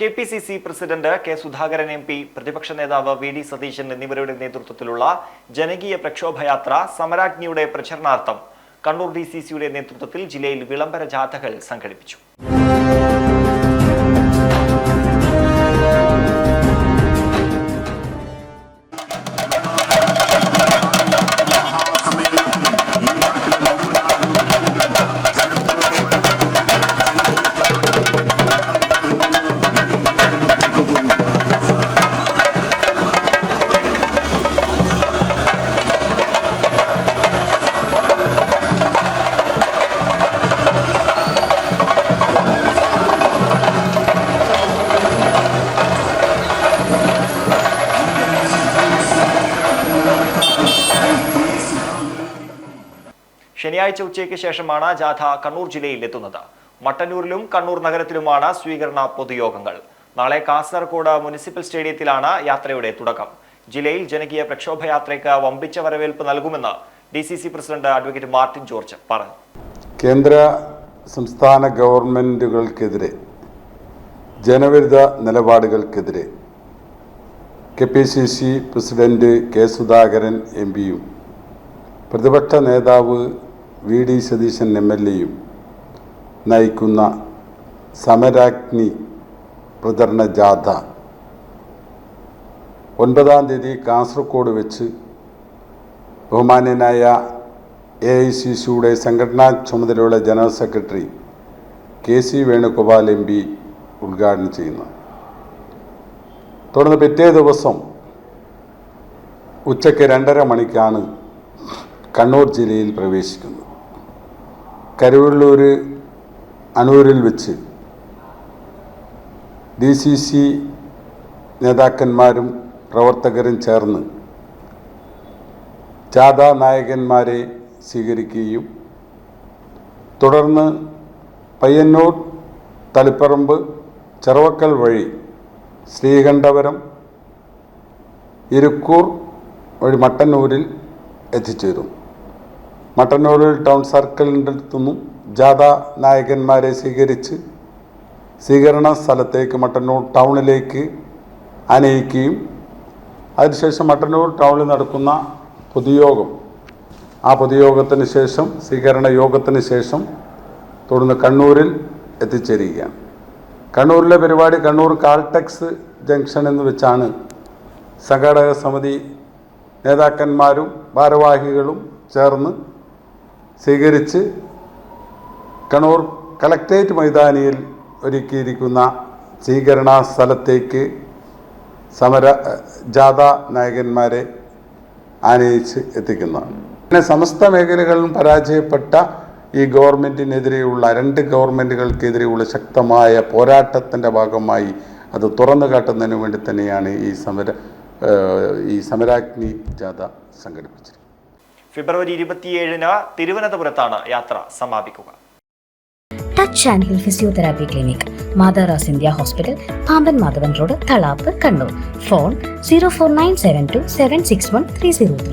K P C C president K Sudhakaran M P പ്രതിപക്ഷ നേതാവ് V D Satheesan എന്നിവരുടെ നേതൃത്വത്തിലുള്ള ജനകീയ പ്രക്ഷോഭയാത്ര സമരാജ്ഞിയുടെ പ്രചരണാർത്ഥം. കണ്ണൂർ ഡി സി സിയുടെ നേതൃത്വത്തിൽ ജില്ലയിൽ വിളംബര ജാഥകൾ സംഘടിപ്പിച്ചു. ശനിയാഴ്ച ഉച്ചയ്ക്ക് ശേഷമാണ് ജാഥ കണ്ണൂർ ജില്ലയിൽ എത്തുന്നത്. മട്ടന്നൂരിലും കണ്ണൂർ നഗരത്തിലുമാണ് സ്വീകരണ പൊതുയോഗങ്ങൾ. നാളെ കാസർഗോഡ് മുനിസിപ്പൽ സ്റ്റേഡിയത്തിലാണ് യാത്രയുടെ തുടക്കം. ജില്ലയിൽ ജനകീയ പ്രക്ഷോഭയാത്രയ്ക്ക് വമ്പിച്ച വരവേൽപ്പ് നൽകുമെന്ന് D C C president advocate Martin George പറഞ്ഞു. കേന്ദ്ര സംസ്ഥാന ഗവൺമെന്റുകൾക്കെതിരെ ജനവിരുദ്ധ നിലപാടുകൾക്കെതിരെ K P C C president K Sudhakaran M പിയും പ്രതിപക്ഷ നേതാവ് V D Satheesan M L എയും നയിക്കുന്ന സമരാഗ്നി പ്രചരണ ജാഥ. ഒൻപതാം തീയതി കാസർഗോഡ് വെച്ച് ബഹുമാന്യനായ എ ഐ സി സിയുടെ സംഘടനാ ചുമതലയുള്ള general secretary K C Venugopal M P ഉദ്ഘാടനം ചെയ്യുന്നു. തുടർന്ന് പിറ്റേ ദിവസം ഉച്ചയ്ക്ക് രണ്ടര മണിക്കാണ് കണ്ണൂർ ജില്ലയിൽ പ്രവേശിക്കുന്നത്. കരുവള്ളൂർ അനൂരിൽ വെച്ച് ഡി സി സി നേതാക്കന്മാരും പ്രവർത്തകരും ചേർന്ന് ജാഥാ നായകന്മാരെ സ്വീകരിക്കുകയും തുടർന്ന് പയ്യന്നൂർ തളിപ്പറമ്പ് ചെറുവക്കൽ വഴി ശ്രീകണ്ഠപുരം ഇരുക്കൂർ വഴി മട്ടന്നൂരിൽ എത്തിച്ചേരും മട്ടന്നൂരിൽ ടൗൺ സർക്കിളിന്റെ അടുത്തുനിന്നും ജാഥ നായകന്മാരെ സ്വീകരിച്ച് സ്വീകരണ സ്ഥലത്തേക്ക് മട്ടന്നൂർ ടൗണിലേക്ക് അനയിക്കുകയും അതിനുശേഷം മട്ടന്നൂർ ടൗണിൽ നടക്കുന്ന പൊതുയോഗം ആ പൊതുയോഗത്തിന് ശേഷം സ്വീകരണ യോഗത്തിന് ശേഷം തുടർന്ന് കണ്ണൂരിൽ എത്തിച്ചേരുകയാണ്. കണ്ണൂരിലെ പരിപാടി കണ്ണൂർ കാൾടെക്സ് ജംഗ്ഷൻ എന്ന് വെച്ചാണ് സംഘാടക സമിതി നേതാക്കന്മാരും ഭാരവാഹികളും ചേർന്ന് സ്വീകരിച്ച് കണ്ണൂർ കലക്ട്രേറ്റ് മൈതാനിയിൽ ഒരുക്കിയിരിക്കുന്ന സ്വീകരണ സ്ഥലത്തേക്ക് സമര ജാഥ നായകന്മാരെ ആനയിച്ച് എത്തിക്കുന്നതാണ്. പിന്നെ സമസ്ത മേഖലകളിലും പരാജയപ്പെട്ട ഈ ഗവൺമെന്റിനെതിരെയുള്ള രണ്ട് ഗവൺമെന്റുകൾക്കെതിരെയുള്ള ശക്തമായ പോരാട്ടത്തിന്റെ ഭാഗമായി അത് തുറന്നു കാട്ടുന്നതിന് വേണ്ടി തന്നെയാണ് ഈ സമര ഈ സമരാഗ്നി ജാഥ സംഘടിപ്പിച്ചത് ഫെബ്രുവരി ഇരുപത്തിയേഴിന് തിരുവനന്തപുരത്താണ് യാത്ര സമാപിക്കുക. Touch and heal physiotherapy clinic മാതാറാസ് India hospital Pamban Madhavan road Thalap Kannur phone zero four nine seven two seven six one three zero three